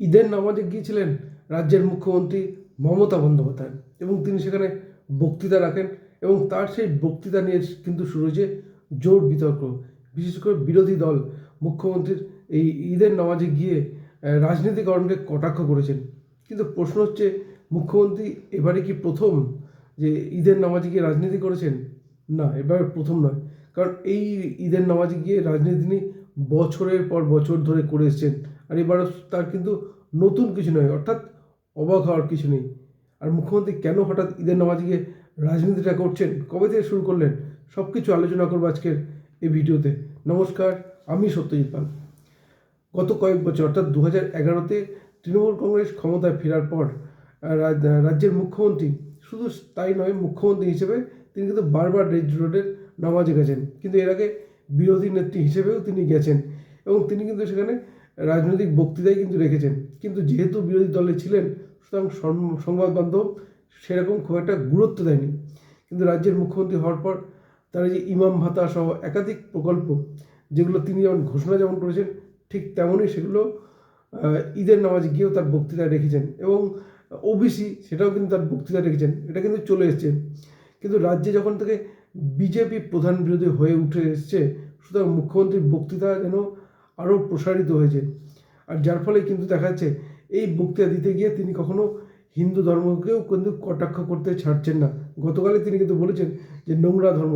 ঈদের নামাজে গিয়েছিলেন রাজ্যের মুখ্যমন্ত্রী মমতা বন্দ্যোপাধ্যায় এবং তিনি সেখানে বক্তৃতা রাখেন এবং তার সেই বক্তৃতা নিয়ে কিন্তু শুরু হয়েছে জোর বিতর্ক। বিশেষ করে বিরোধী দল মুখ্যমন্ত্রীর এই ঈদের নামাজে গিয়ে রাজনীতিকরণকে কটাক্ষ করেছেন। কিন্তু প্রশ্ন হচ্ছে, মুখ্যমন্ত্রী এবারে কি প্রথম যে ঈদের নামাজে গিয়ে রাজনীতি করেছেন? না, এবারে প্রথম নয়। কারণ এই ঈদের নামাজে গিয়ে রাজনীতি তিনি বছরের পর বছর ধরে করে এসেছেন। আর এবারও তার কিন্তু নতুন কিছু নয়, অর্থাৎ অবাক হওয়ার কিছু নেই। আর মুখ্যমন্ত্রী কেন হঠাৎ ঈদের নামাজে গিয়ে রাজনীতিটা করছেন? কবে থেকে শুরু করলেন? সব কিছু আলোচনা করব আজকের এই ভিডিওতে। নমস্কার, আমি সত্যজিৎ পাল। গত কয়েক বছর, অর্থাৎ দু হাজার এগারোতে তৃণমূল কংগ্রেস ক্ষমতায় ফেরার পর রাজ্যের মুখ্যমন্ত্রী, শুধু তাই নয়, মুখ্যমন্ত্রী হিসেবে তিনি কিন্তু বারবার রেড রোডের নামাজে গেছেন। কিন্তু এর আগে বিরোধী নেত্রী হিসেবেও তিনি গেছেন এবং তিনি কিন্তু সেখানে রাজনৈতিক বক্তৃতাই কিন্তু রেখেছেন। কিন্তু যেহেতু বিরোধী দলে ছিলেন, সুতরাং সংবাদ মাধ্যম সেরকম খুব একটা গুরুত্ব দেয়নি। কিন্তু রাজ্যের মুখ্যমন্ত্রী হওয়ার পর তার যে ইমাম ভাতা সহ একাধিক প্রকল্প, যেগুলো তিনি যেমন ঘোষণা যেমন করেছেন, ঠিক তেমনই সেগুলো ঈদের নামাজে গিয়েও তার বক্তৃতায় রেখেছেন এবং ওবিসি সেটাও কিন্তু তার বক্তৃতা রেখেছেন। এটা কিন্তু চলে এসছে। কিন্তু রাজ্যে যখন থেকে বিজেপি প্রধান বিরোধী হয়ে উঠে এসছে, সুতরাং মুখ্যমন্ত্রীর বক্তৃতা যেন আরও প্রসারিত হয়েছে। আর যার ফলে কিন্তু দেখা যাচ্ছে, এই বক্তৃতা দিতে গিয়ে তিনি কখনো হিন্দু ধর্মকেও কিন্তু কটাক্ষ করতে ছাড়ছেন না। গতকালে তিনি কিন্তু বলেছেন যে, নোংরা ধর্ম।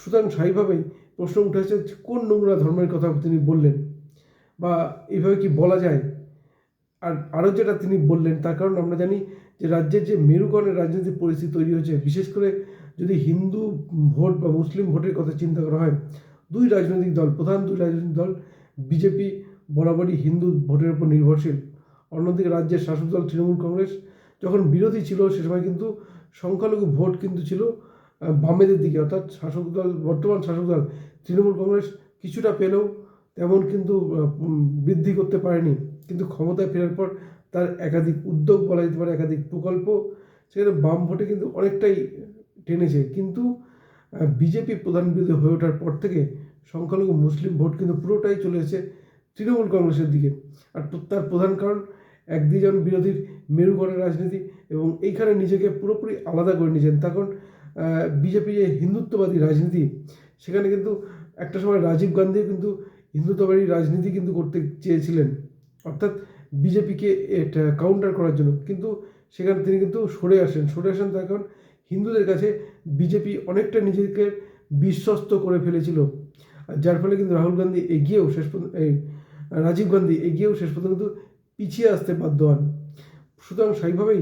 সুতরাং স্বাভাবিকভাবেই প্রশ্ন উঠে আসছে কোন নোংরা ধর্মের কথা তিনি বললেন? বা এইভাবে কি বলা যায়? আর আরও যেটা তিনি বললেন, তার কারণ আমরা জানি যে, রাজ্যের যে মেরুকরণের রাজনৈতিক পরিস্থিতি তৈরি হয়েছে, বিশেষ করে যদি হিন্দু ভোট বা মুসলিম ভোটের কথা চিন্তা করা হয় দুই রাজনৈতিক দল, প্রধান দুই রাজনৈতিক দল, বিজেপি বরাবরই হিন্দু ভোটের উপর নির্ভরশীল। অন্যদিকে রাজ্যের শাসক দল তৃণমূল কংগ্রেস যখন বিরোধী ছিল, সে সময় কিন্তু সংখ্যালঘু ভোট কিন্তু ছিল বামেদের দিকে। অর্থাৎ শাসক দল, বর্তমান শাসক দল তৃণমূল কংগ্রেস কিছুটা পেলেও তেমন কিন্তু বৃদ্ধি করতে পারেনি। কিন্তু ক্ষমতায় ফেরার পর তার একাধিক উদ্যোগ বলা যেতে পারে, একাধিক প্রকল্প, সেখানে বাম ভোটে কিন্তু অনেকটাই টেনেছে। কিন্তু বিজেপি প্রধান বিরোধী হয়ে ওঠার পর থেকে সংখ্যালঘু মুসলিম ভোট কিন্তু পুরোটাই চলে এসেছে তৃণমূল কংগ্রেসের দিকে। আর তার প্রধান কারণ এক দুজন বিরোধীর মেরুকরণের রাজনীতি এবং এইখানে নিজেকে পুরোপুরি আলাদা করে নিয়েছেন, তখন বিজেপি যে হিন্দুত্ববাদী রাজনীতি, সেখানে কিন্তু একটা সময় রাজীব গান্ধী কিন্তু হিন্দুত্ববাদী রাজনীতি কিন্তু করতে চেয়েছিলেন। অর্থাৎ বিজেপিকে এটা কাউন্টার করার জন্য। কিন্তু সেখানে তিনি কিন্তু সরে আসেন। সরে আসেন তার কারণ হিন্দুদের কাছে বিজেপি অনেকটা নিজেকে বিশ্বস্ত করে ফেলেছিল। যার ফলে কিন্তু রাহুল গান্ধী এগিয়েও শেষ পর্যন্ত, এই, রাজীব গান্ধী এগিয়েও শেষ পর্যন্ত কিন্তু পিছিয়ে আসতে বাধ্য হন। সুতরাং স্বাভাবিকভাবেই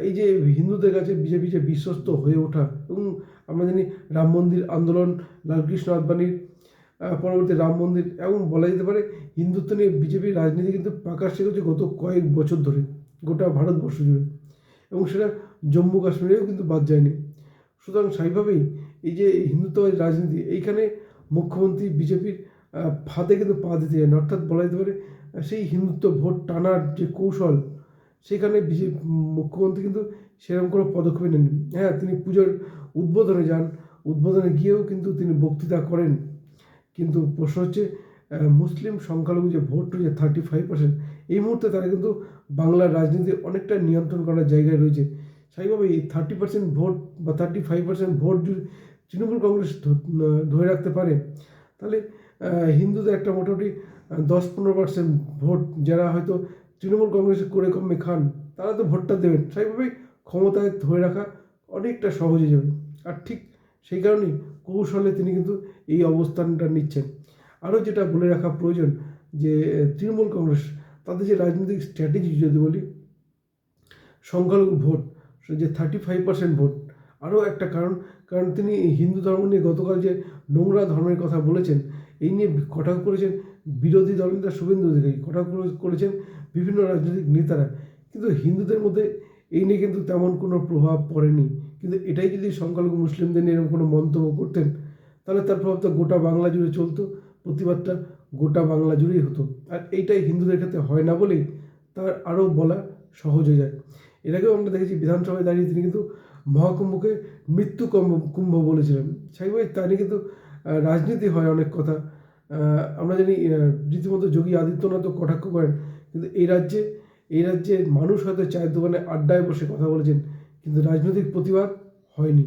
এই যে হিন্দুদের কাছে বিজেপি যে বিশ্বস্ত হয়ে ওঠা এবং আমরা জানি রাম মন্দির আন্দোলন, লালকৃষ্ণ আদবানির পরবর্তী রাম মন্দির এবং বলা যেতে পারে হিন্দুত্ব নিয়ে বিজেপির রাজনীতি কিন্তু প্রকাশ্যে হচ্ছে গত কয়েক বছর ধরে, গোটা ভারতবর্ষ জুড়ে। এবং সেটা জম্মু কাশ্মীরেও কিন্তু বাদ যায়নি। সুতরাং স্বাভাবিকভাবেই এই যে হিন্দুত্ববাদী রাজনীতি, এইখানে মুখ্যমন্ত্রী, বিজেপির ফাঁদে কিন্তু পা দিতে চান অর্থাৎ বলা যেতে পারে, সেই হিন্দুত্ব ভোট টানার যে কৌশল, সেখানে বিজেপি মুখ্যমন্ত্রী কিন্তু সেরকম কোনো পদক্ষেপ নেন হ্যাঁ তিনি পুজোর উদ্বোধনে যান। উদ্বোধনে গিয়েও কিন্তু তিনি বক্তৃতা করেন। কিন্তু প্রশ্ন হচ্ছে মুসলিম সংখ্যালঘু যে ভোট রয়েছে থার্টি ফাইভ পার্সেন্ট এই মুহূর্তে তারা কিন্তু বাংলার রাজনীতি অনেকটা নিয়ন্ত্রণ করার জায়গায় রয়েছে। স্বাভাবিকভাবে এই থার্টি পার্সেন্ট ভোট বা থার্টি ফাইভ পার্সেন্ট ভোট যদি তৃণমূল কংগ্রেস ধরে রাখতে পারে, তাহলে হিন্দুদের একটা মোটামুটি দশ পনেরো পার্সেন্ট ভোট যারা হয়তো তৃণমূল কংগ্রেসে করে কমে খান, তারা তো ভোটটা দেবেন। স্বাভাবিকভাবেই ক্ষমতায় ধরে রাখা অনেকটা সহজ যাবে। আর ঠিক সেই কারণেই কৌশলে তিনি কিন্তু এই অবস্থানটা নিচ্ছেন। আরও যেটা বলে রাখা প্রয়োজন যে, তৃণমূল কংগ্রেস, তাদের যে রাজনৈতিক স্ট্র্যাটেজি যদি বলি, সংখ্যালঘু ভোট যে থার্টি ফাইভ পার্সেন্ট ভোট আরও একটা কারণ কারণ তিনি হিন্দু ধর্ম নিয়ে গতকাল যে নোংরা ধর্মের কথা বলেছেন, এই নিয়ে কটাক্ষ করেছেন বিরোধী দলনেতা শুভেন্দু অধিকারী কটাক্ষ করেছেন বিভিন্ন রাজনৈতিক নেতারা। কিন্তু হিন্দুদের মধ্যে এই নিয়ে কিন্তু তেমন কোনো প্রভাব পড়েনি। কিন্তু এটাই যদি সংখ্যালঘু মুসলিমদের নিয়ে এরকম কোনো মন্তব্য করতেন, তাহলে তার প্রভাব তো গোটা বাংলা জুড়ে চলতো, প্রতিবাদটা গোটা বাংলা জুড়েই হতো। আর এইটাই হিন্দুদের ক্ষেত্রে হয় না বলেই তার আরও বলা সহজ হয়ে যায়। এর আগেও আমরা দেখেছি বিধানসভায় দাঁড়িয়ে তিনি কিন্তু মহাকুম্ভকে মৃত্যু কুম্ভ কুম্ভ বলেছিলেন। স্বাভাবিক তা নিয়ে কিন্তু রাজনীতি হয় অনেক কথা। আমরা জানি রীতিমতো যোগী আদিত্যনাথও কটাক্ষ করেন, কিন্তু এই রাজ্যে এই রাজ্যে মানুষ হয়তো চায়ের দোকানে আড্ডায় বসে কথা বলেছেন, কিন্তু রাজনৈতিক প্রতিবাদ হয়নি।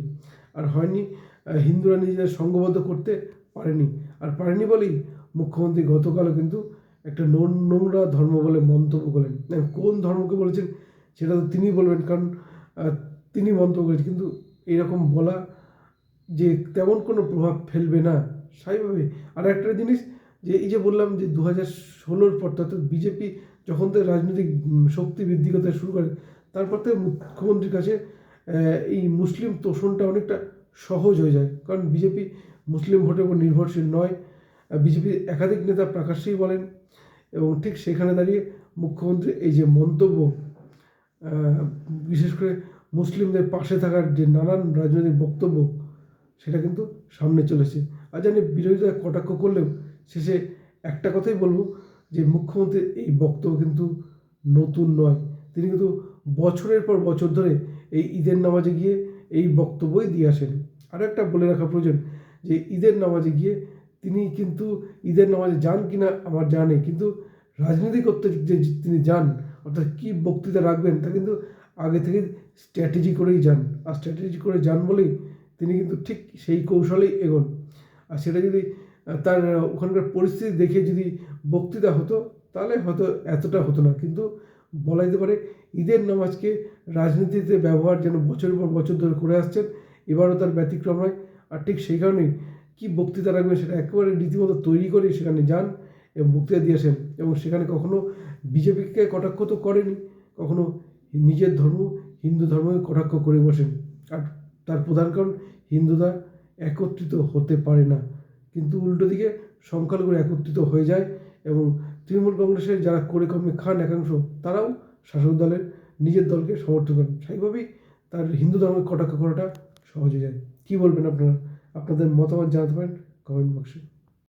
আর হয়নি হিন্দুরা নিজেদের সঙ্গবদ্ধ করতে পারেনি। আর পারেনি বলেই মুখ্যমন্ত্রী গতকালও কিন্তু একটা নোংরা ধর্ম বলে মন্তব্য করলেন। কোন ধর্মকে বলেছেন? সেটা তো তিনি বলবেন, কারণ তিনি মন্তব্য করেছেন। কিন্তু এরকম বলা যে তেমন কোনো প্রভাব ফেলবে না, স্বাভাবিকভাবে। আর একটা জিনিস, যে এই যে বললাম যে দু হাজার ষোলোর পর অর্থাৎ বিজেপি যখন থেকে রাজনৈতিক শক্তি বৃদ্ধি করতে শুরু করে, তারপর থেকে মুখ্যমন্ত্রীর কাছে এই মুসলিম তোষণটা অনেকটা সহজ হয়ে যায়। কারণ বিজেপি মুসলিম ভোটের উপর নির্ভরশীল নয়। বিজেপির একাধিক নেতা প্রকাশ্যেই বলেন এবং ঠিক সেখানে দাঁড়িয়ে মুখ্যমন্ত্রী এই যে মন্তব্য বিশেষ করে মুসলিমদের পাশে থাকার যে নানান রাজনৈতিক বক্তব্য, সেটা কিন্তু সামনে চলেছে। আর জানি বিরোধীরা কটাক্ষ করলেও শেষে একটা কথাই বলব যে মুখ্যমন্ত্রীর এই বক্তব্য কিন্তু নতুন নয়। তিনি কিন্তু বছরের পর বছর ধরে এই ঈদের নামাজে গিয়ে এই বক্তব্যই দিয়ে আসেন। আর একটা বলে রাখা প্রয়োজন যে ঈদের নামাজে গিয়ে তিনি কিন্তু ঈদের নামাজে যান কিনা আমার জানে কিন্তু রাজনীতি করতে যে তিনি যান অর্থাৎ কী বক্তৃতা রাখবেন তা কিন্তু আগে থেকে স্ট্র্যাটেজি করেই যান। আর স্ট্র্যাটেজি করে যান বলেই তিনি কিন্তু ঠিক সেই কৌশলেই এগোন। আর সেটা যদি তার ওখানকার পরিস্থিতি দেখে যদি বক্তৃতা হতো, তাহলে হয়তো এতটা হতো না। কিন্তু বলা যেতে পারে ঈদের নামাজকে রাজনীতিতে ব্যবহার যেন বছরের পর বছর ধরে করে আসছেন, এবারও তার ব্যতিক্রম নয়। আর ঠিক সেই কারণেই কী বক্তৃতা রাখবেন সেটা একেবারে রীতিমতো তৈরি করে সেখানে যান। এবং বক্তৃতা দিয়েছেন। এবং সেখানে কখনো বিজেপিকে কটাক্ষ তো করেনি, কখনো নিজের ধর্ম, হিন্দু ধর্মকে কটাক্ষ করে বসেন। আর তার প্রধান কারণ, হিন্দুরা একত্রিত হতে পারে না। কিন্তু উল্টো দিকে সংখ্যালঘুরা একত্রিত হয়ে যায় এবং তৃণমূল কংগ্রেসের যারা করে কমে খান একাংশ, তারাও শাসক দলের নিজের দলকে সমর্থন করেন। সেইভাবেই তার হিন্দু ধর্মের কটাক্ষ করাটা সহজ হয়ে যায়। কী বলবেন আপনারা? আপনাদের মতামত জানাতে পারেন কমেন্ট বক্সে।